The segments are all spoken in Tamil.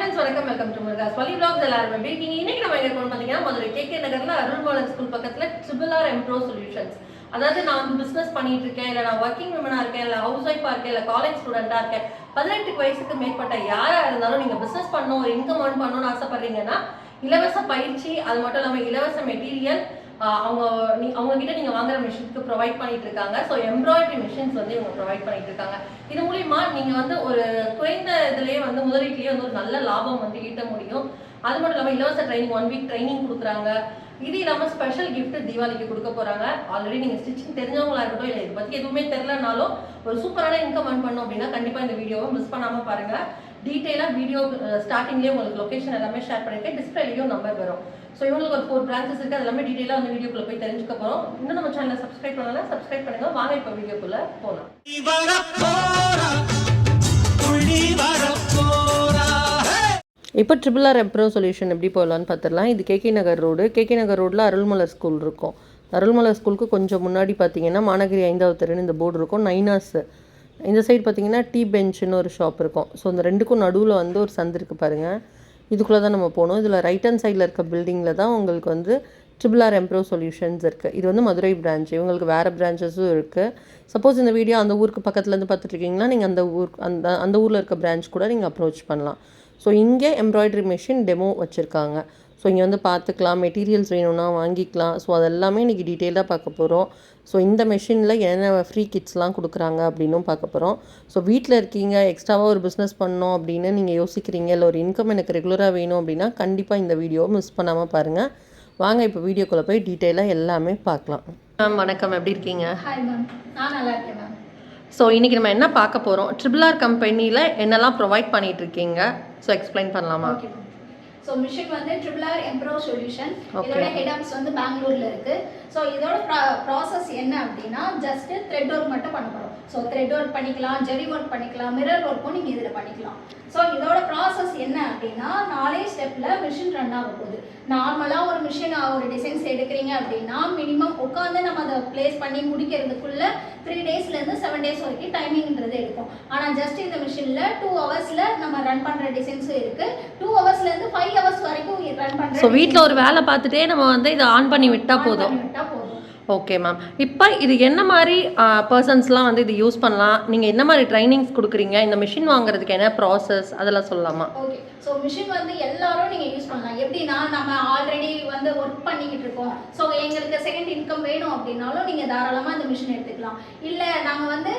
ஃப்ரெண்ட்ஸ் வணக்கம். வெல்கம் டு முருகாஸ் வலி பிளாக்ஸ் எல்லாரும் எப்படி இருக்கீங்க? இன்னைக்கு நம்ம எங்க இருக்கோம்னு பார்த்தீங்கன்னா மதுரை கேகே நகர்ல அருள்பாலன் ஸ்கூல் பக்கத்துல ட்ரிபிள் ஆர் எம்ப்ரோ சொல்யூஷன்ஸ் அதாவது நான் வந்து பிஸ்னஸ் பண்ணிட்டு இருக்கேன் இல்லை நான் ஒர்க்கிங் விமனாக இருக்கேன் இல்லை ஹவுஸ் ஒய்ஃபாக இருக்கேன் இல்லை காலேஜ் ஸ்டூடெண்ட்டாக இருக்கேன். பதினெட்டு வயசுக்கு மேற்பட்ட யாராக இருந்தாலும் நீங்கள் பிஸ்னஸ் பண்ணணும் ஒரு இன்கம் ஏர்ன் பண்ணணும்னு ஆசைப்படுறீங்கன்னா இலவச பயிற்சி அது மட்டும் இல்லாமல் இலவச மெட்டீரியல் அவங்க நீ அவங்க கிட்ட நீங்க வாங்குற மிஷினுக்கு ப்ரொவைட் பண்ணிட்டு இருக்காங்க ஸோ எம்ப்ராய்டரி மிஷின்ஸ் வந்து இவங்க ப்ரொவைட் பண்ணிட்டு இருக்காங்க இது மூலியமா நீங்க வந்து ஒரு குறைந்த இதுலயே வந்து முதலீட்டிலேயே வந்து ஒரு நல்ல லாபம் வந்து ஈட்ட முடியும். அது மட்டும் இல்லாம இலவச ட்ரைனிங் ஒன் வீக் ட்ரைனிங் கொடுக்குறாங்க. இது இல்லாம ஸ்பெஷல் கிஃப்ட் தீபாவளிக்கு கொடுக்க போறாங்க. ஆல்ரெடி நீங்க ஸ்டிச்சிங் தெரிஞ்சவங்களா இருக்கட்டும் இல்லை இதை பத்தி எதுவுமே தெரியலனாலும் ஒரு சூப்பரான இன்கம் earn பண்ணோம் அப்படின்னா கண்டிப்பா இந்த வீடியோவை மிஸ் பண்ணாம பாருங்க. டீட்டெயிலாக வீடியோ ஸ்டார்டிங்லேயே உங்களுக்கு லொகேஷன் எல்லாமே ஷேர் பண்ணிருக்கேன் டிஸ்பிளேலையும் நம்பர் வரும். ஸோ இவங்களுக்கு ஒரு ஃபோர் பிரான்ச்சஸ் இருக்கு. அது எல்லாமே டீட்டெயிலாக அந்த வீடியோக்குள்ள போய் தெரிஞ்சுக்க போறோம். இன்னும் நம்ம சேனலை சப்ஸ்கிரைப் பண்ணலாம் சப்ஸ்கிரைப் பண்ணுங்க. வாங்க இப்போ வீடியோக்குள்ள போகலாம் இப்போ ட்ரிபிள் ஆர் எப்ரோ சொல்யூஷன் எப்படி போகலான்னு பார்த்துடலாம். இது KK Nagar road KK Nagar ரோட்டில் அருள்மலர் ஸ்கூல் இருக்கும். அருள்மலர் ஸ்கூலுக்கு கொஞ்சம் முன்னாடி பார்த்தீங்கன்னா மாநகரி ஐந்தாவது தெருன்னு இந்த போர்டு இருக்கும். நைனாஸ் இந்த சைடு பார்த்தீங்கன்னா டீ பெஞ்சுன்னு ஒரு ஷாப் இருக்கும். ஸோ இந்த ரெண்டுக்கும் நடுவில் வந்து ஒரு சந்து இருக்குது பாருங்கள் இதுக்குள்ளே தான் நம்ம போகணும். இதில் ரைட் ஹேண்ட் சைடில் இருக்க பில்டிங்கில் தான் உங்களுக்கு வந்து ட்ரிபிள் ஆர் எம்ப்ரோ சொல்யூஷன்ஸ் இருக்குது இது வந்து மதுரை பிரான்ச் இவங்களுக்கு வேறு பிரான்ச்சஸும் இருக்குது சப்போஸ் இந்த வீடியோ அந்த ஊருக்கு பக்கத்துலேருந்து பார்த்துட்ருக்கீங்கன்னா நீங்கள் அந்த ஊர் அந்த அந்த ஊரில் இருக்க பிரான்ச் கூட நீங்கள் அப்ரோச் பண்ணலாம். ஸோ இங்கே எம்ப்ராய்டரி மிஷின் டெமோ வச்சுருக்காங்க. ஸோ இங்கே வந்து பார்த்துக்கலாம் மெட்டீரியல்ஸ் வேணும்னா வாங்கிக்கலாம். ஸோ அதெல்லாமே இன்றைக்கி டீட்டெயிலாக பார்க்க போகிறோம் ஸோ இந்த மிஷினில் என்னென்ன ஃப்ரீ கிட்ஸ்லாம் கொடுக்குறாங்க அப்படின்னும் பார்க்க போகிறோம் ஸோ வீட்டில் இருக்கீங்க எக்ஸ்ட்ராவாக ஒரு பிஸ்னஸ் பண்ணோம் அப்படின்னு நீங்கள் யோசிக்கிறீங்க இல்லை ஒரு இன்கம் எனக்கு ரெகுலராக வேணும் அப்படின்னா கண்டிப்பாக இந்த வீடியோவை மிஸ் பண்ணாமல் பாருங்கள் வாங்க இப்போ வீடியோக்குள்ளே போய் டீட்டெயிலாக எல்லாமே பார்க்கலாம். மேம் வணக்கம். எப்படி இருக்கீங்க? ஹாய் மேம் நான் நல்லா இருக்கேன் மேம் ஸோ இன்றைக்கி நம்ம என்ன பார்க்க போகிறோம் ட்ரிபிள் ஆர் கம்பெனியில் என்னெல்லாம் ப்ரொவைட் பண்ணிட்டு இருக்கீங்க? ஸோ எக்ஸ்பிளைன் பண்ணலாமா? ஸோ மிஷின் வந்து ட்ரிபிள் ஆர் எம்ப்ரோ சொல்யூஷன். இதோட ஹெட் ஆஃபீஸ் வந்து பெங்களூர்ல இருக்கு. ஸோ இதோட ப்ராசஸ் என்ன அப்படின்னா ஜஸ்ட் த்ரெட் ஒர்க் மட்டும் பண்ண போகிறோம் ஸோ த்ரெட் ஒர்க் பண்ணிக்கலாம் ஜெரி ஒர்க் பண்ணிக்கலாம் மிரர் ஒர்க்கும் நீங்கள் இதில் பண்ணிக்கலாம். ஸோ இதோட ப்ராசஸ் என்ன அப்படின்னா நாலே ஸ்டெப்பில் மிஷின் ரன் ஆக போகுது. நார்மலாக ஒரு மிஷின் ஒரு டிசைன்ஸ் எடுக்கிறீங்க அப்படின்னா மினிமம் உட்காந்து நம்ம அதை ப்ளேஸ் பண்ணி முடிக்கிறதுக்குள்ள த்ரீ டேஸ்லேருந்து செவன் டேஸ் வரைக்கும் டைமிங்ன்றது எடுக்கும். ஆனால் ஜஸ்ட் இந்த மிஷினில் டூ ஹவர்ஸில் நம்ம ரன் பண்ணுற டிசைன்ஸும் இருக்குது டூ ஹவர்ஸ்லேருந்து ஃபைவ் ஹவர்ஸ் வரைக்கும் ரன் பண்ணுற ஸோ வீட்டில் ஒரு வேலை பார்த்துட்டே நம்ம வந்து இதை ஆன் பண்ணி விட்டால் போதும். விட்டா போதும் ஓகே மேம் இப்போ இது என்ன மாதிரி பர்சன்ஸ்லாம் வந்து இது யூஸ் பண்ணலாம்? நீங்கள் என்ன மாதிரி ட்ரைனிங்ஸ் கொடுக்குறீங்க? இந்த மிஷின் வாங்குறதுக்கு என்ன ப்ராசஸ் அதெல்லாம் சொல்லலாமா? ஓகே ஸோ மிஷின் வந்து எல்லாரும் நீங்கள் யூஸ் பண்ணலாம். எப்படின்னா நம்ம ஆல்ரெடி வந்து ஒர்க் பண்ணிக்கிட்டு இருக்கோம். ஸோ எங்களுக்கு செகண்ட் இன்கம் வேணும் அப்படின்னாலும் நீங்கள் தாராளமாக இந்த மிஷின் எடுத்துக்கலாம். இல்லை நாங்கள் வந்து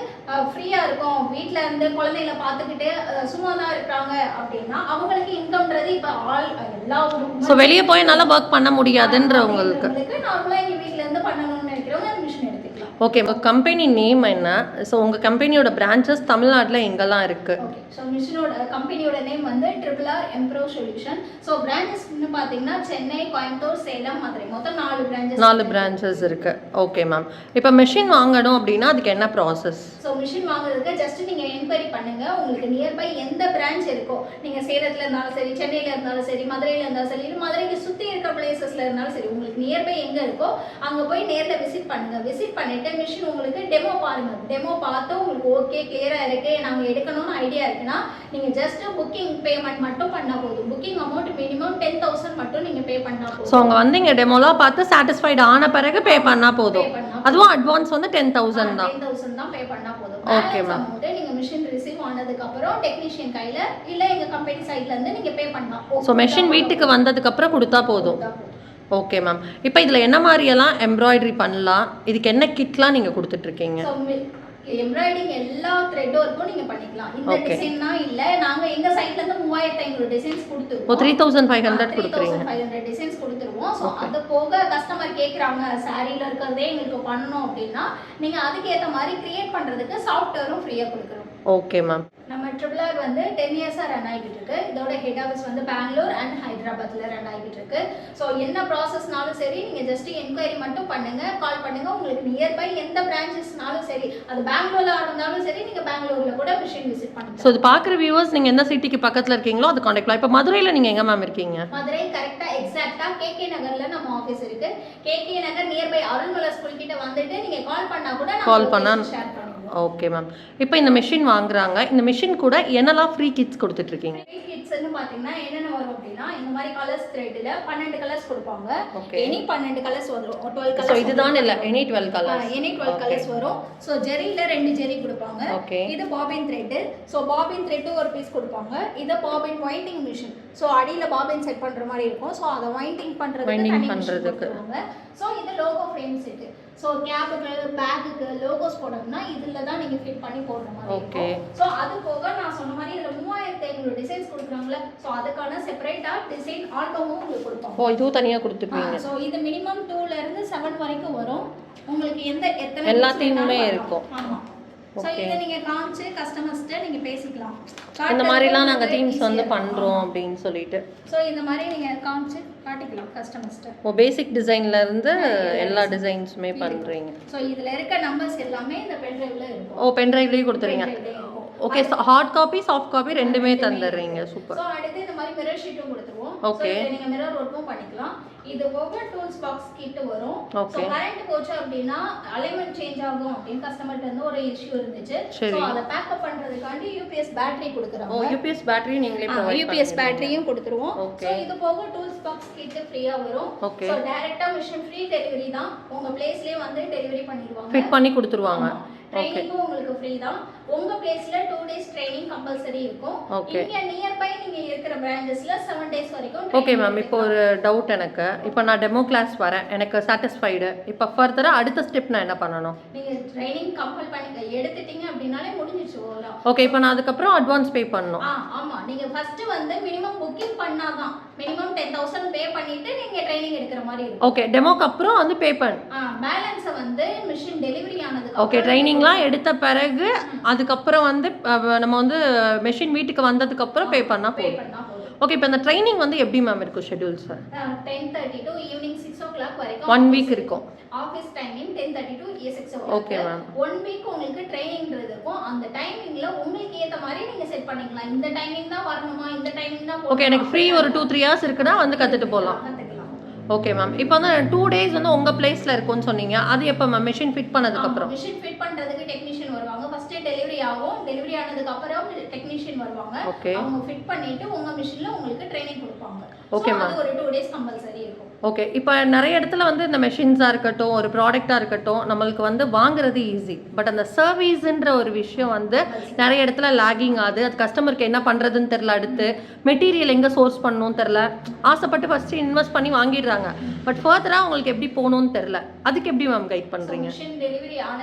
ஃப்ரீயாக இருக்கோம். வீட்டில் இருந்து குழந்தைகளை பார்த்துக்கிட்டு சும்மா தான் இருக்கிறாங்க அப்படின்னா அவங்களுக்கு இன்கம்ன்றது இப்போ ஆல் எல்லா ஸோ வெளியே போய் நல்லா ஒர்க் பண்ண முடியாதுன்றவங்களுக்கு. நார்மலாக எங்கள் வீட்டில் இருந்து பண்ணணும்னு நினைக்கிறவங்க அந்த மிஷின் எடுத்துக்கலாம் ஓகே உங்கள் கம்பெனி நேம் என்ன? ஸோ உங்கள் கம்பெனியோட பிரான்ச்சஸ் தமிழ்நாட்டில் எங்கெல்லாம் இருக்குது ஸோ மிஷினோட கம்பெனியோட நேம் வந்து triple R Embro solution so பிரான்ச்சஸ்னு பார்த்தீங்கன்னா சென்னை கோயம்புத்தூர் சேலம் மதுரை. மொத்தம் நாலு பிரான்ச்சஸ் நாலு பிரான்ச்சஸ் இருக்குது ஓகே மேம் இப்போ மிஷின் வாங்கணும் அப்படின்னா அதுக்கு என்ன ப்ராசஸ் ஸோ மிஷின் வாங்குறதுக்கு ஜஸ்ட் நீங்கள் என்கொயரி பண்ணுங்க. உங்களுக்கு நியர்பை எந்த பிரான்ச் இருக்கோ நீங்கள் சேலத்தில் இருந்தாலும் சரி சென்னையில் இருந்தாலும் சரி மதுரையில் இருந்தாலும் சரி மதுரைக்கு சுற்றி இருக்க பிளேசஸில் இருந்தாலும் சரி உங்களுக்கு நியர்பை எங்கே இருக்கோ அங்கே போய் நேரில் விசிட் பண்ணுங்க. விசிட் பண்ணிட்டு மிஷின் உங்களுக்கு டெமோ பாருங்க. டெமோ பார்த்து உங்களுக்கு ஓகே கிளியராக இருக்கு. நாங்கள் எடுக்கணும்னு ஐடியா இருக்குன்னா நீங்கள் ஜஸ்ட் புக்கிங் பேமெண்ட் மட்டும் பண்ணால் போதும். Booking amount minimum ten thousand மட்டும் நீங்கள் பே பண்ணால் ஸோ போதும் அவங்க வந்து இங்கே டெமோலாம் பார்த்து சாட்டிஸ்ஃபைட் ஆன பிறகு பே பண்ணால் போதும். அதுவும் அட்வான்ஸ் வந்து டென் தௌசண்ட் தான். டென் தௌசண்ட் தான் பே பண்ணா போதும். Okay, ma'am. அமௌண்ட் நீங்க மிஷின் ரிசீவ் ஆனதுக்கு அப்புறம் டெக்னீஷியன் கையில இல்ல எங்க கம்பெனி சைட்ல இருந்து நீங்க பே பண்ணலாம். ஸோ மெஷின் வீட்டுக்கு வந்ததுக்கப்புறம் கொடுத்தா போதும். ஓகே மேம் இப்போ இதில் என்ன மாதிரியெல்லாம் எம்ப்ராய்டரி பண்ணலாம்? இதுக்கு என்ன கிட்லாம் நீங்கள் கொடுத்துட்ருக்கீங்க? எம்ப்ராய்டிங் எல்லா த்ரெட் ஒர்க்கும் நீங்க பண்ணிக்கலாம். இந்த Okay. டிசைன் தான் இல்ல நாங்க எங்க சைட்ல இருந்து மூவாயிரத்தி ஐநூறு டிசைன்ஸ் கொடுத்துருவோம் த்ரீ தௌசண்ட் ஃபைவ் ஹண்ட்ரட் கொடுக்குறீங்க. ஃபைவ் ஹண்ட்ரட் டிசைன்ஸ் கொடுத்துருவோம். ஸோ. அது போக கஸ்டமர் கேட்குறாங்க சாரியில் இருக்கிறதே எங்களுக்கு பண்ணணும் அப்படின்னா நீங்கள் அதுக்கேற்ற மாதிரி கிரியேட் பண்ணுறதுக்கு சாஃப்ட்வேரும் ஃப்ரீயாக கொடுக்குறோம். ஓகே மேம் நம்ம ட்ரிபிள் ஆர் வந்து டென் இயர்ஸாக ரன் ஆகிட்டு இருக்கு. இதோட ஹெட் ஆஃபீஸ் வந்து பெங்களூர் அண்ட் ஹைதராபாத்தில் ரன் ஆகிட்டு இருக்கு. ஸோ என்ன ப்ராசஸ்னாலும் சரி நீங்கள் ஜஸ்ட் என்கொயரி மட்டும் பண்ணுங்க. கால் பண்ணுங்க. உங்களுக்கு நியர்பை எந்த பிரான்ச்சஸ்னாலும் சரி அது பெங்களூர்ல இருந்தாலும் சரி நீங்கள் பெங்களூர்ல கூட மிஷின் விசிட் ஸோ பண்ணுங்க இது பார்க்குற வியூவர்ஸ் நீங்கள் எந்த சிட்டிக்கு பக்கத்தில் இருக்கீங்களோ அது காண்டாக்ட் இப்போ மதுரையில் நீங்கள் எங்கே மேம் இருக்கீங்க? மதுரை கரெக்டா எக்ஸாக்ட்டா கேகே நகர்ல நம்ம ஆஃபீஸ் இருக்கு. KK Nagar nearby Arulmalar school கிட்ட வந்துட்டு நீங்க கால் பண்ணா கூட Call பண்ணா- ஷேர் பண்ணுவோம் ஓகே மேம் இப்போ இந்த மிஷின் வாங்குறாங்க. இந்த மிஷின் கூட என்னெல்லாம் ஃப்ரீ கிட்ஸ் கொடுத்துட்டு இருக்கீங்க ஃப்ரீ கிட்ஸ்னு பாத்தீங்கன்னா என்னென்ன வரும் அப்படின்னா இந்த மாதிரி கலர்ஸ் த்ரெட்ல பன்னெண்டு கலர்ஸ் கொடுப்பாங்க. Okay. எனி பன்னெண்டு கலர்ஸ் வரும். டுவெல் கலர்ஸ் இதுதான் இல்லை any twelve colour any twelve colours வரும். ஸோ ஜெரியில ரெண்டு ஜெரி கொடுப்பாங்க. ஓகே இது bobbin thread so bobbin thread ஒரு பீஸ் கொடுப்பாங்க. இது பாபின் வைண்டிங் மிஷின் ஸோ அடியில பாபின் செட் பண்ற மாதிரி இருக்கும். ஸோ அதை வைண்டிங் பண்றதுக்கு. பண்றதுக்கு. ஸோ இது லோகோ ஃப்ரேம் செட் ஸோ கேப்புக்கு பேக்குக்கு லோகோஸ் போடணும்னா இதுல தான் நீங்க ஃபிட் பண்ணி போடுற மாதிரி. இருக்கும். ஸோ அது போக நான் சொன்ன மாதிரி இதுல மூவாயிரத்தி ஐநூறு டிசைன்ஸ் கொடுக்குறாங்களே ஸோ அதுக்கான செப்பரேட்டா டிசைன் ஆல்பமும் உங்களுக்கு கொடுப்பாங்க ஓ இதுவும் தனியாக கொடுத்துருப்பீங்க ஸோ இது மினிமம் டூல இருந்து செவன் வரைக்கும் வரும். உங்களுக்கு எந்த எத்தனை எல்லா piece theme-உமே வேணாலும் இருக்கும். வரலாம். ஆமா ஸோ. இதை நீங்க காமிச்சு கஸ்டமர்ஸ்ட்ட நீங்க பேசிக்கலாம். இந்த மாதிரிலாம் நாங்கள் தீம்ஸ் வந்து பண்ணுறோம் அப்படின்னு சொல்லிட்டு. ஸோ இந்த மாதிரி நீங்க காமிச்சு காட்டிக்கலாம் கஸ்டமர்ஸ்ட்ட ஓ பேசிக் டிசைன்ல இருந்து எல்லா டிசைன்ஸுமே பண்ணுறீங்க ஸோ இதுல இருக்க நம்பர்ஸ் எல்லாமே இந்த பென்ட்ரைவ்ல இருக்கும். ஓ பென்ட்ரைவ்லேயும் கொடுத்துறீங்க. Okay hard copy soft copy ரெண்டுமே தந்துடுறீங்க. சூப்பர் ஸோ அடுத்து இந்த மாதிரி மிரர் ஷீட்டும் கொடுத்துருவோம். ஸோ நீங்க மிரர் ஒர்க்கும் பண்ணிக்கலாம். இது போக டூல்ஸ் பாக்ஸ் கிட் வரும். Okay. கரண்ட் போச்சு அப்படின்னா அலைன்மெண்ட் சேஞ்ச் ஆகும் அப்படின்னு கஸ்டமர்ட்ட இருந்து ஒரு இஷ்யூ இருந்துச்சு. ஸோ அதை பேக்கப் பண்றதுக்காண்டி யூபிஎஸ் பேட்டரி ஓ கொடுக்குறாங்க யூபிஎஸ் பேட்டரி நீங்களே ப்ரொவைட் யூபிஎஸ் பேட்டரியும் கொடுத்துருவோம். ஸோ இது போக டூல்ஸ் பாக்ஸ் கிட் ஃப்ரீயா வரும். Okay. ஸோ டைரக்டா மிஷின் ஃப்ரீ டெலிவரி தான். உங்க பிளேஸ்லயே வந்து டெலிவரி பண்ணிடுவாங்க. ஃபிட் பண்ணி கொடுத்துருவாங்க. ட்ரைனிங்கும் உங்களுக்கு ஃப்ரீ தான். உங்க பிளேஸ்ல டூ டேஸ் ட்ரைனிங் கம்பல்சரி இருக்கும். இங்க நியர்பை நீங்க இருக்கிற பிரான்ச்சஸ்ல செவன் டேஸ் வரைக்கும் ஓகே மேம் இப்போ ஒரு டவுட் எனக்கு. இப்போ நான் டெமோ கிளாஸ் வரேன். எனக்கு சாட்டிஸ்ஃபைடு இப்போ ஃபர்தராக அடுத்த ஸ்டெப் நான் என்ன பண்ணணும்? நீங்க ட்ரைனிங் கம்பல் பண்ணி எடுத்துட்டீங்க அப்படின்னாலே முடிஞ்சிச்சு ஓகே இப்போ நான் அதுக்கப்புறம் அட்வான்ஸ் பே பண்ணணும். ஆ ஆமா. நீங்க ஃபர்ஸ்ட் வந்து மினிமம் புக்கிங் பண்ணாதான். மினிமம் டென் தௌசண்ட் பே பண்ணிட்டு நீங்க ட்ரைனிங் எடுக்கிற மாதிரி இருக்கும். ஓகே டெமோக்கு அப்புறம் வந்து பே பண்ண. பேலன்ஸை வந்து மிஷின் டெலிவரி ஆனதுக்கு ஓகே ட்ரைனிங்லாம் எடுத்த பிறகு அதுக்கப்புறம் வந்து நம்ம வந்து மெஷின் வீட்டுக்கு வந்ததுக்கப்புறம் பே பண்ணால் பே போதும். ஓகே இப்போ இந்த ட்ரைனிங் வந்து எப்படி மேம் இருக்கும் schedules ten thirty to evening six o'clock வரைக்கும் office week இருக்கும். Office timing ten thirty to six o Okay, ma'am. One week உங்களுக்கு ட்ரைனிங்ன்றது இருக்கும். அந்த டைமிங்ல உங்களுக்கு ஏத்த மாதிரி நீங்க செட் பண்ணிக்கலாம். இந்த டைமிங் தான் வரணுமா? இந்த டைமிங் தான் ஓகே எனக்கு ஃப்ரீ ஒரு டூ த்ரீ ஹவர்ஸ் இருக்குன்னா வந்து கற்றுட்டு போகலாம் ஓகே மேம் இப்போ வந்து டூ டேஸ் வந்து உங்கள் பிளேஸில் இருக்கும்னு சொன்னீங்க. அது எப்போ மேம் மெஷின் ஃபிட் பண்ணதுக்கப்புறம் மிஷின் ஃபிட் பண்றதுக்கு டெக்னீஷியன் வருவாங்க. ஃபர்ஸ்ட் டெலிவரி ஆகும். டெலிவரி ஆனதுக்கு அப்புறம் டெக்னீஷியன் வருவாங்க. Okay. அவங்க ஃபிட் பண்ணிட்டு உங்க மிஷின்ல உங்களுக்கு ட்ரைனிங் கொடுப்பாங்க. Ma'am. அது ஒரு டூ டேஸ் கம்பல்சரி இருக்கும். ஓகே இப்போ நிறைய இடத்துல வந்து இந்த மெஷின்ஸாக இருக்கட்டும் ஒரு ப்ராடக்டாக இருக்கட்டும் நம்மளுக்கு வந்து வாங்குறது ஈஸி பட் அந்த சர்வீஸ்ன்ற ஒரு விஷயம் வந்து நிறைய இடத்துல லாகிங் ஆகுது. அது கஸ்டமருக்கு என்ன பண்ணுறதுன்னு தெரில அடுத்து. மெட்டீரியல் எங்கே சோர்ஸ் பண்ணணும் தெரில ஆசைப்பட்டு ஃபஸ்ட்டு இன்வெஸ்ட் பண்ணி வாங்கிடுறாங்க. பட் ஃபர்தராக உங்களுக்கு எப்படி போகணும்னு தெரில அதுக்கு எப்படி மேம் கைட் பண்ணுறீங்க மிஷின் டெலிவரி ஆன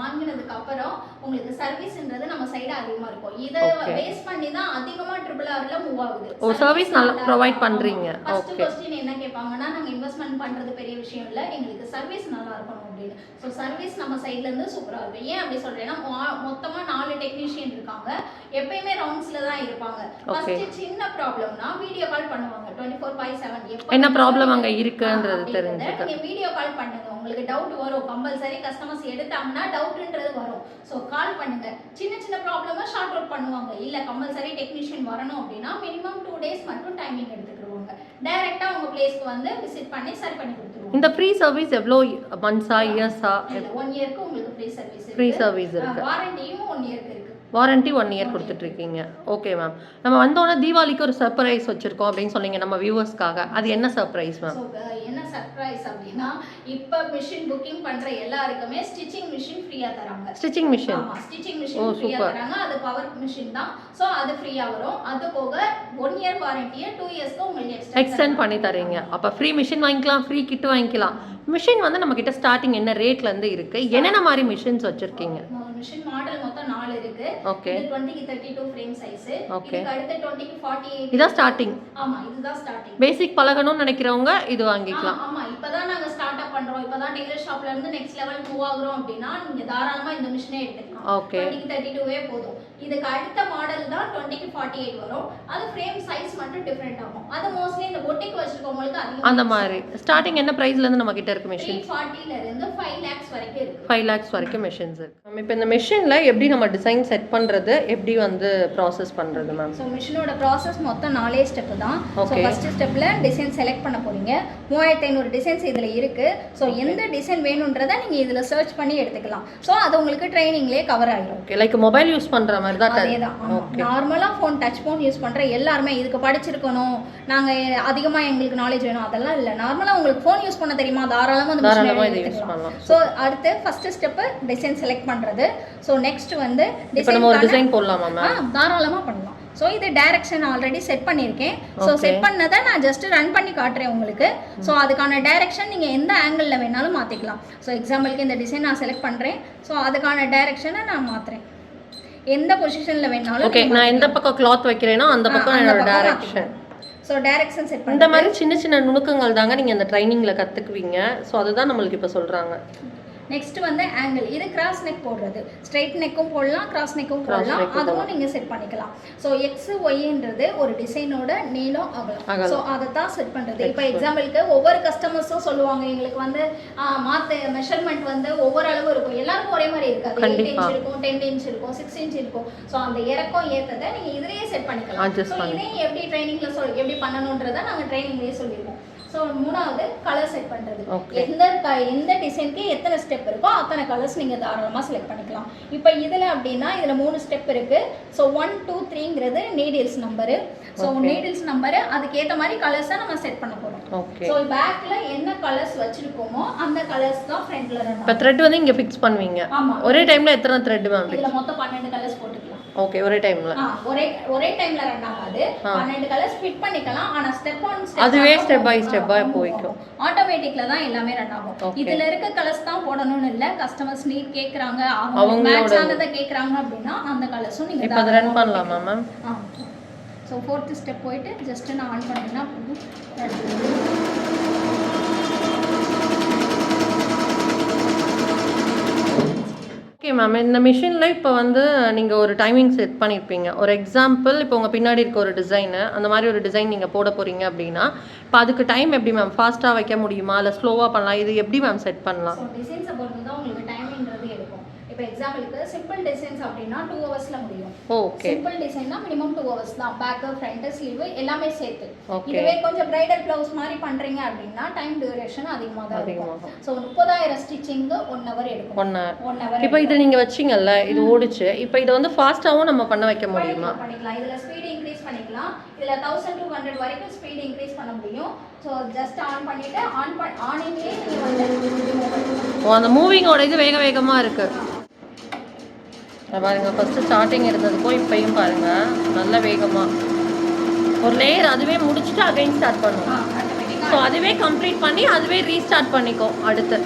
வாங்கினதுக்கு அப்புறம் உங்களுக்கு சர்வீஸ்ன்றது நம்ம சைடு அதிகமா இருக்கும். இதை. பேஸ் பண்ணி தான் அதிகமா ட்ரிபிள் ஆர்ல மூவ் ஆகுது. ஓ, service நல்லா provide பண்றீங்க. கொஸ்டின் என்ன கேட்பாங்கன்னா நாங்க இன்வெஸ்ட்மெண்ட் பண்றது பெரிய விஷயம் இல்ல. எங்களுக்கு சர்வீஸ் நல்லா இருக்கணும் அப்படின்னு. ஸோ சர்வீஸ் நம்ம சைட்ல இருந்து சூப்பரா இருக்கும். ஏன் அப்படி சொல்றேன்னா மொ- மொத்தமா நாலு டெக்னீஷியன் இருக்காங்க. எப்பயுமே ரவுண்ட்ஸ்ல தான் இருப்பாங்க. ஃபர்ஸ்ட் சின்ன ப்ராப்ளம்னா வீடியோ கால் பண்ணுவாங்க. டுவெண்ட்டி ஃபோர் பை செவன் என்ன ப்ராப்ளம் அங்கே இருக்குன்றது தெரிஞ்சுக்க நீங்க வீடியோ கால் பண்ணுங்க. உங்களுக்கு டவுட் வரும் கம்பல்சரி கஸ்டமர்ஸ் எடுத்தாங்கன்னா டவுட்ன்றது வரும். ஸோ கால் பண்ணுங்க. சின்ன சின்ன ப்ராப்ளமா ஷார்ட் அவுட் பண்ணுவாங்க. இல்ல கம்பல்சரி டெக்னீஷியன் வரணும் அப்படின்னா மினிமம் டூ டேஸ் மட்டும் டைமிங் எடுத்துக்கிடுவாங்க. டைரக்டா உங்க பிளேஸ்க்கு வந்து விசிட் பண்ணி சரி பண்ணி கொடுத்துருவாங்க. இந்த ஃப்ரீ சர்வீஸ் எவ்வளோ மந்த்ஸா இயர்ஸா ஒன் இயர்க்கு உங்களுக்கு ஃப்ரீ சர்வீஸ் ஃப்ரீ சர்வீஸ் இருக்கு. வாரண்டியும் ஒன் இயர்க்கு இருக்கு. வாரண்டி ஒன் இயர் கொடுத்துட்ருக்கீங்க. ஓகே மேம் நம்ம வந்தோடனே தீபாவளிக்கு ஒரு சர்ப்ரைஸ் வச்சுருக்கோம் அப்படின்னு சொன்னீங்க நம்ம வியூவர்ஸ்க்காக அது என்ன சர்ப்ரைஸ் மேம் என்ன சர்ப்ரைஸ் அப்படின்னா இப்போ மிஷின் புக்கிங் பண்ற எல்லாருக்குமே ஸ்டிச்சிங் மிஷின் ஃப்ரீயா தராங்க. ஸ்டிச்சிங் மிஷின் ஆமா ஸ்டிச்சிங் மிஷின் ஃப்ரீயா. தராங்க. அது பவர் மிஷின் தான். சோ அது ஃப்ரீயா வரும். அது போக ஒன் இயர் வாரண்டியை டூ இயர்ஸ்க்கு உங்களுக்கு எக்ஸ்டெண்ட் பண்ணி தரீங்க. அப்போ ஃப்ரீ மிஷின் வாங்கிக்கலாம் ஃப்ரீ கிட் வாங்கிக்கலாம். மிஷின் வந்து நம்ம கிட்ட ஸ்டார்டிங் என்ன ரேட்லேருந்து இருக்கு? என்னென்ன மாதிரி மிஷின்ஸ் வச்சுருக்கீங்க மிஷின் மாடல் மொத்தம் நாலு இருக்கு. ஓகே இது டுவெண்ட்டிக்கு தேர்ட்டி டூ ஃப்ரேம் சைஸ். இதுக்கு அடுத்து டுவெண்ட்டிக்கு ஃபார்ட்டி எயிட் இதான் ஸ்டார்டிங் ஆமா இதுதான் ஸ்டார்டிங் பேசிக் பழகணும்னு நினைக்கிறவங்க இது வாங்கிக்கலாம். ஆமா இப்பதான் நாங்க ஸ்டார்ட் அப் பண்றோம். இப்பதான் டெய்லர் ஷாப்ல இருந்து நெக்ஸ்ட் லெவல் மூவ் ஆகுறோம் அப்படின்னா நீங்க தாராளமா இந்த மிஷினே எடுத்துக்கலாம். Okay. டுவெண்ட்டிக்கு தேர்ட்டி டூவே போதும். இதுக்கு அடுத்த மாடல் தான் டுவெண்ட்டிக்கு ஃபார்ட்டி எயிட் வரும். அது ஃப்ரேம் சைஸ் மட்டும் டிஃப்ரெண்ட் ஆகும். அது மோஸ்ட்லி இந்த பொட்டிக் வச்சிருக்கவங்களுக்கு அதிகம் அந்த மாதிரி. ஸ்டார்டிங் என்ன ப்ரைஸ்லேருந்து நம்ம கிட்ட இருக்கு மிஷின் ஃபார்ட்டில இருந்து ஃபைவ் லேக்ஸ் வரைக்கும் இருக்கு. ஃபைவ் லேக்ஸ் வரைக்கும் மிஷின்ஸ் இருக்கு. மேம் இப்போ இந்த மிஷினில் எப்படி நம்ம டிசைன் செட் பண்ணுறது எப்படி வந்து ப்ராசஸ் பண்ணுறது மேம் ஸோ மிஷினோட ப்ராசஸ் மொத்தம் நாலே ஸ்டெப் தான். ஸோ. ஃபர்ஸ்ட் ஸ்டெப்பில் டிசைன் செலக்ட் பண்ண போறீங்க. மூவாயிரத்தி ஐநூறு டிசைன்ஸ் இதில் இருக்கு. ஸோ எந்த டிசைன் வேணுன்றதை நீங்கள் இதில் சர்ச் பண்ணி எடுத்துக்கலாம். ஸோ அது உங்களுக்கு ட்ரைனிங்லேயே கவர் ஆயிரும். ஓகே லைக் மொபைல் யூஸ் பண்ற மாதிரி தான் அதேதான். ஓகே நார்மலாக ஃபோன் டச் ஃபோன் யூஸ் பண்ணுற எல்லாருமே இதுக்கு படிச்சிருக்கணும். நாங்கள் அதிகமாக எங்களுக்கு நாலேஜ் வேணும். அதெல்லாம் இல்லை. நார்மலாக உங்களுக்கு ஃபோன் யூஸ் பண்ண தெரியுமா? தாராளமாக அந்த மிஷினை ஸோ அடுத்து ஃபர்ஸ்ட் ஸ்டெப்பு டிசைன் செலக்ட் பண்ணுறது ஸோ நெக்ஸ்ட் வந்து டிசைன் போடலாமா தாராளமாக பண்ணலாம். ஸோ இது டைரக்ஷன் ஆல்ரெடி செட் பண்ணியிருக்கேன். ஸோ. செட் பண்ணதை நான் ஜஸ்ட் ரன் பண்ணி காட்டுறேன் உங்களுக்கு. ஸோ அதுக்கான டைரக்ஷன் நீங்கள் எந்த ஆங்கிளில் வேணாலும் மாற்றிக்கலாம் ஸோ எக்ஸாம்பிளுக்கு இந்த டிசைன் நான் செலக்ட் பண்ணுறேன் ஸோ அதுக்கான டைரக்ஷனை நான் மாற்றுறேன் எந்த பொசிஷனில் வேணாலும் ஓகே நான் எந்த பக்கம் கிளாத் வைக்கிறேனோ அந்த பக்கம் என்னோட டைரக்ஷன் ஸோ டைரக்ஷன் செட் இந்த மாதிரி சின்ன சின்ன நுணுக்கங்கள் தாங்க நீங்க இந்த ட்ரைனிங்ல கத்துக்குவீங்க. ஸோ அதுதான் நம்மளுக்கு இப்போ சொல்றாங்க. நெக்ஸ்ட் வந்து ஆங்கிள் இது கிராஸ் நெக் போடுறது. ஸ்ட்ரைட் நெக்கும் போடலாம் கிராஸ் நெக்கும் போடலாம். அதுவும் நீங்க செட் பண்ணிக்கலாம். ஸோ எக்ஸ் ஒய்ன்றது ஒரு டிசைனோட நீளம் அகலம். ஸோ அதை தான் செட் பண்றது. இப்போ எக்ஸாம்பிளுக்கு ஒவ்வொரு கஸ்டமர்ஸும் சொல்லுவாங்க. எங்களுக்கு வந்து மாத்து மெஷர்மெண்ட் வந்து ஒவ்வொரு அளவு இருக்கும். எல்லாருக்கும் ஒரே மாதிரி இருக்காது. எயிட். இன்ச் இருக்கும் டென் இன்ச் இருக்கும் சிக்ஸ் இன்ச் இருக்கும். ஸோ அந்த இறக்கம் ஏற்றதை நீங்க இதுலயே செட் பண்ணிக்கலாம். ஸோ. இதையும் எப்படி ட்ரைனிங்ல சொல் எப்படி பண்ணணுன்றதை நாங்க ட்ரைனிங்லேயே சொல்லியிருக்கோம் ஸோ மூணாவது கலர் செட் பண்றது. Okay. எந்த எந்த டிசைனுக்கு எத்தனை ஸ்டெப் இருக்கோ அத்தனை கலர்ஸ் நீங்கள் தாராளமாக செலக்ட் பண்ணிக்கலாம். இப்போ இதில் அப்படின்னா இதில் மூணு ஸ்டெப் இருக்கு. So one two த்ரீங்கிறது needles number so. Needles number அதுக்கேற்ற மாதிரி கலர்ஸை நம்ம செட் பண்ண போகிறோம் ஸோ பேக்கில் என்ன கலர்ஸ் வச்சிருக்கோமோ அந்த கலர்ஸ் தான் ஃப்ரண்ட்ல இப்போ த்ரெட் வந்து இங்க ஃபிக்ஸ் பண்ணுவீங்க. ஆமாம் ஒரே டைம்ல எத்தனை த்ரெட் மேம் இதில் மொத்தம் பன்னெண்டு கலர்ஸ் போட்டுக்கலாம். ஓகே ஒரே டைம்ல ஆ, ஒரே ஒரே டைம்ல ரன் ஆகாது. பன்னெண்டு கலர்ஸ் ஃபிட் பண்ணிக்கலாம். ஆனா ஸ்டெப் ஆன் அதுவே step by step ஆ போய்க்கும். ஆட்டோமேட்டிக்ல தான் எல்லாமே ரன் ஆகும். இதுல இருக்க கலர்ஸ் தான் போடணும்னு இல்ல. கஸ்டமர்ஸ் நீட் கேக்குறாங்க. அவங்க மேட்ச் ஆனதை கேக்குறாங்க அப்படின்னா அந்த கலர்ஸும் நீங்க இப்போ அதை ரன் பண்ணலாமா மேம் ஸோ ஃபோர்த் ஸ்டெப் போயிட்டு ஜஸ்ட் நான் ஆன் பண்ணீங்கன்னா போதும் run ஆகும். ஓகே மேம் இந்த மிஷினில் இப்போ வந்து நீங்கள் ஒரு டைமிங் செட் பண்ணியிருப்பீங்க ஒரு எக்ஸாம்பிள் இப்போ உங்கள் பின்னாடி இருக்க ஒரு டிசைனு அந்த மாதிரி ஒரு டிசைன் நீங்கள் போட போகிறீங்க அப்படின்னா இப்போ அதுக்கு டைம் எப்படி மேம் ஃபாஸ்ட்டாக வைக்க முடியுமா? இல்லை ஸ்லோவாக பண்ணலாம்? இது எப்படி மேம் செட் பண்ணலாம் ஸோ டிசைன்ஸை பொறுத்து தான் உங்களுக்கு டைமிங்கிறது எடுக்கும் இப்போ எக்ஸாம்பிளுக்கு சிம்பிள் டிசைன்ஸ் அப்படின்னா டூ ஹவர்ஸ்ல முடியும். சிம்பிள் டிசைன்னா மினிமம் டூ ஹவர்ஸ் தான். பேக் ஃப்ரண்ட் ஸ்லீவ் எல்லாமே சேர்த்து. இதுவே கொஞ்சம் பிரைடல் பிளவுஸ் மாதிரி பண்றீங்க அப்படின்னா டைம் டியூரேஷன் அதிகமாக தான் இருக்கும். ஸோ முப்பதாயிரம் ஸ்டிச்சிங் ஒன் ஹவர் எடுக்கும். ஒன் ஹவர் இப்போ இதை நீங்கள் வச்சிங்கல்ல இது ஓடிச்சு. இப்போ இதை வந்து ஃபாஸ்ட்டாகவும் நம்ம பண்ண வைக்க முடியுமா? பண்ணிக்கலாம். இதுல ஸ்பீடு இன்க்ரீஸ் பண்ணிக்கலாம். இதுல தௌசண்ட் டூ ஹண்ட்ரட் வரைக்கும் ஸ்பீடு இன்க்ரீஸ் பண்ண முடியும். ஸோ ஜஸ்ட் ஆன் பண்ணிட்டு ஆன் பண் ஆனிங்லேயே நீங்கள் வந்து மூவிங்கோட இது வேக வேகமாக இருக்குது பாருங்க ஃபஸ்ட்டு ஸ்டார்டிங் இருந்ததுக்கும் இப்பயும் பாருங்க நல்ல வேகமாக ஒரு லேயர் அதுவே முடிச்சுட்டு அகைன் ஸ்டார்ட் பண்ணும். ஸோ அதுவே கம்ப்ளீட் பண்ணி அதுவே ரீஸ்டார்ட் பண்ணிக்கும் அடுத்து.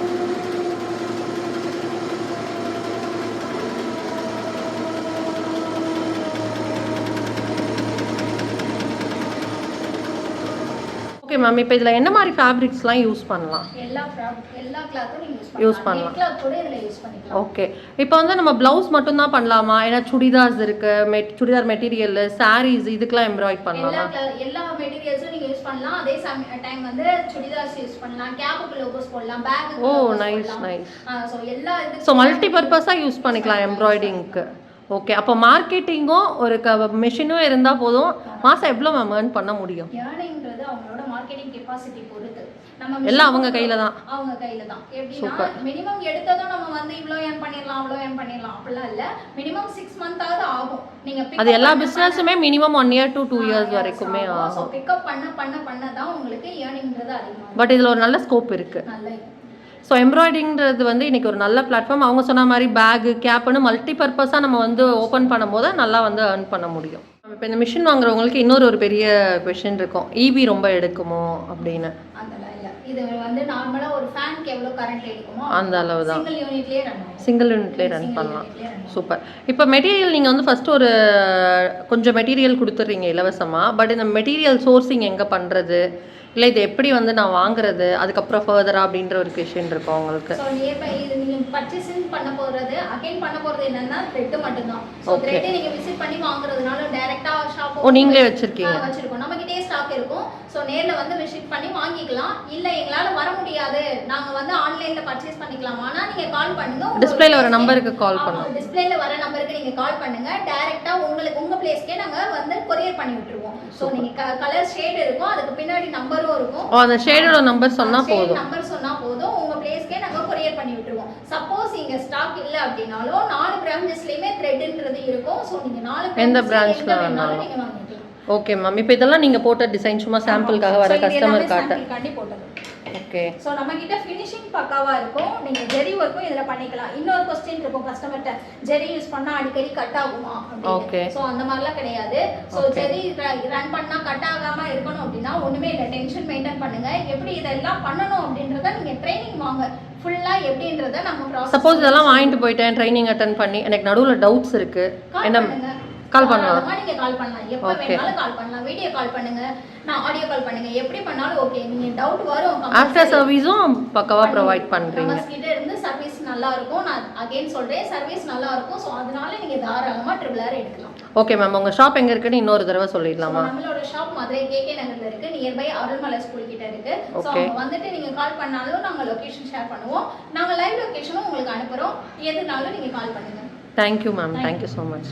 ஓகே மேம் இப்போ இதில் என்ன மாதிரி ஃபேப்ரிக்ஸ்லாம் யூஸ் பண்ணலாம்? எல்லா எல்லா கிளாத்தும் நீங்கள் யூஸ் பண்ணலாம். ஓகே இப்போ வந்து நம்ம ப்ளவுஸ் மட்டும்தான் பண்ணலாமா? ஏன்னா சுடிதார்ஸ் இருக்கு மெட் சுடிதார் மெட்டீரியல் சாரீஸ் இதுக்கெல்லாம் எம்ப்ராய்ட் பண்ணலாமா எல்லா மெட்டீரியல்ஸும் நீங்க யூஸ் பண்ணலாம். அதே டைம் வந்து சுடிதார்ஸ் யூஸ் பண்ணலாம். கேப்புக்கு லோகோஸ் போடலாம். Back oh nice nice so எல்லா ஸோ மல்டி பர்பஸாக யூஸ் பண்ணிக்கலாம் எம்ப்ராய்டிங்க்கு ஓகே அப்போ மார்க்கெட்டிங்கும் ஒரு க மிஷினும் இருந்தால் போதும். மாதம் எவ்வளோ மேம் ஏர்ன் பண்ண முடியும்? ஏர்னிங்கிறது அவங்களோட மார்க்கெட்டிங் கெப்பாசிட்டி பொறுத்து. நம்ம எல்லாம் அவங்க கையில தான். அவங்க கையில தான். எப்படின்னா. மினிமம் எடுத்ததும் நம்ம வந்து இவ்வளோ ஏர்ன் பண்ணிடலாம் அவ்வளோ ஏர்ன் பண்ணிடலாம். அப்படிலாம் இல்ல. மினிமம் சிக்ஸ் மந்தாவது ஆகும். நீங்க pick அது எல்லா பிஸ்னஸுமே minimum one year to two years வரைக்குமே ஆகும். பிக்கப் பண்ண பண்ண பண்ண தான் உங்களுக்கு ஏர்னிங்கிறது அதிகமாக பட் இதில் ஒரு நல்ல ஸ்கோப் இருக்குது நல்ல ஸோ எம்ப்ராய்டிங்கிறது வந்து இன்னைக்கு ஒரு நல்ல பிளாட்ஃபார்ம் அவங்க சொன்ன மாதிரி பேகு கேப்னு மல்டி பர்பஸாக நம்ம வந்து ஓப்பன் பண்ணும்போது நல்லா வந்து earn பண்ண முடியும். இப்போ இந்த மிஷின் வாங்குறவங்களுக்கு இன்னொரு ஒரு பெரிய கொஷின் இருக்கும். இபி ரொம்ப எடுக்குமோ அப்படின்னு. இது வந்து ஒரு ஃபேனுக்கு எவ்வளவு கரண்ட் எடுக்குமோ அந்த அளவு தான் சிங்கிள் யூனிட்லயே ரன் பண்ணலாம். சூப்பர் இப்போ மெட்டீரியல் நீங்கள் வந்து ஃபஸ்ட்டு ஒரு கொஞ்சம் மெட்டீரியல் கொடுத்துட்றீங்க இலவசமாக பட் இந்த மெட்டீரியல் சோர்சிங் எங்கே பண்ணுறது இல்லை இது எப்படி வந்து நான் வாங்குறது? அதுக்கப்புறம் ஃபர்தரா அப்படின்ற ஒரு கொஷின் இருக்கும் உங்களுக்கு? ஸோ நியர்பை இது நீங்க பர்ச்சேசிங் பண்ண போறது அகைன் பண்ண போறது என்னன்னா த்ரெட் மட்டும்தான். So Okay. த்ரெட் நீங்க விசிட் பண்ணி வாங்குறதுனால டைரக்டா ஷாப் ஓ, நீங்களே வச்சிருக்கீங்க. வச்சிருக்கோம். நம்ம கிட்டே ஸ்டாக் இருக்கும். ஸோ நேர்ல வந்து விசிட் பண்ணி வாங்கிக்கலாம். இல்ல எங்களால வர முடியாது. நாங்க வந்து ஆன்லைன்ல பர்ச்சேஸ் பண்ணிக்கலாம். ஆனா நீங்க கால் பண்ணுங்க. டிஸ்பிளேல place- நம்பருக்கு கால் பண்ணும் டிஸ்பிளேல வர நம்பருக்கு நீங்க கால் பண்ணுங்க. டைரக்டா உங்களுக்கு உங்க பிளேஸ்க்கே நாங்க வந்து கொரியர் பண்ணி விட்டுருவோம். ஸோ நீங்க கலர் ஷேட் இருக்கும் அதுக்கு பின்னாடி நம்பரும் இருக்கும். ஓ அந்த ஷேடோட நம்பர் சொன்னால் போதும். நம்பர் சொன்னா போதும். உங்க பிளேஸ்க்கே நாங்க கொரியர் பண்ணி விட்டுருவோம். சப்போஸ் இங்க ஸ்டாக் இல்ல அப்படின்னாலும் நாலு பிரான்ச்சஸ்லயுமே த்ரெட்ன்றது இருக்கும். ஸோ நீங்க நாலு எந்த branches ல branchல எங்க வேணாலும். நீங்க வாங்கிக்கலாம். ஓகே மேம் இப்போ இதெல்லாம் நீங்கள் போட்ட டிசைன் சும்மா சாம்பிளுக்காக வர கஸ்டமர் காட்ட. ஓகே ஸோ நம்ம கிட்ட ஃபினிஷிங் பக்காவா இருக்கும். நீங்க ஜெரி ஒர்க்கும் இதுல பண்ணிக்கலாம். இன்னொரு கொஸ்டின் இருக்கும். கஸ்டமர்கிட்ட ஜெரி யூஸ் பண்ணா அடிக்கடி கட் ஆகுமா Okay. ஸோ அந்த மாதிரிலாம் கிடையாது. ஸோ. ஜெரி ரன் பண்ணா கட் ஆகாம இருக்கணும் அப்படின்னா ஒண்ணுமே இல்லை. டென்ஷன் மெயின்டைன் பண்ணுங்க. எப்படி இதெல்லாம் பண்ணணும் அப்படின்றத நீங்க ட்ரைனிங் வாங்க. ஃபுல்லா எப்படின்றத நம்ம சப்போஸ் இதெல்லாம் வாங்கிட்டு போயிட்டேன். ட்ரைனிங் அட்டன் பண்ணி. எனக்கு நடுவில் டவுட்ஸ் இருக்கு. என்ன கால் பண்ணலாம். நீங்க கால் பண்ணலாம். எப்ப. வேணாலும் கால் பண்ணலாம். வீடியோ கால் பண்ணுங்க. நான் ஆடியோ கால் பண்ணுங்க. எப்படி பண்ணாலும் ஓகே நீங்க டவுட் வரும் ஆஃப்டர். சர்வீஸும் பக்கவாக ப்ரொவைட் பண்ணுறீங்க நம்ம கிட்ட இருந்து சர்வீஸ் நல்லா இருக்கும். நான் அகைன் சொல்றேன் சர்வீஸ் நல்லா இருக்கும். ஸோ அதனால நீங்க தாராளமா ட்ரிபிள் ஆர் எடுக்கலாம். ஓகே மேம் உங்கள் ஷாப் எங்கே இருக்குன்னு இன்னொரு தடவை சொல்லிடலாமா? நம்மளோட ஷாப் மதுரை கேகே நகர்ல இருக்கு. நியர்பை அருள்மலை ஸ்கூல் கிட்ட இருக்கு. Okay. அவங்க வந்துட்டு நீங்க கால் பண்ணாலும் நாங்க லொகேஷன் ஷேர் பண்ணுவோம். நாங்க லைவ் லொகேஷனும் உங்களுக்கு அனுப்புறோம். எதுனாலும் நீங்க கால் பண்ணுங்க. Thank you ma'am thank you so much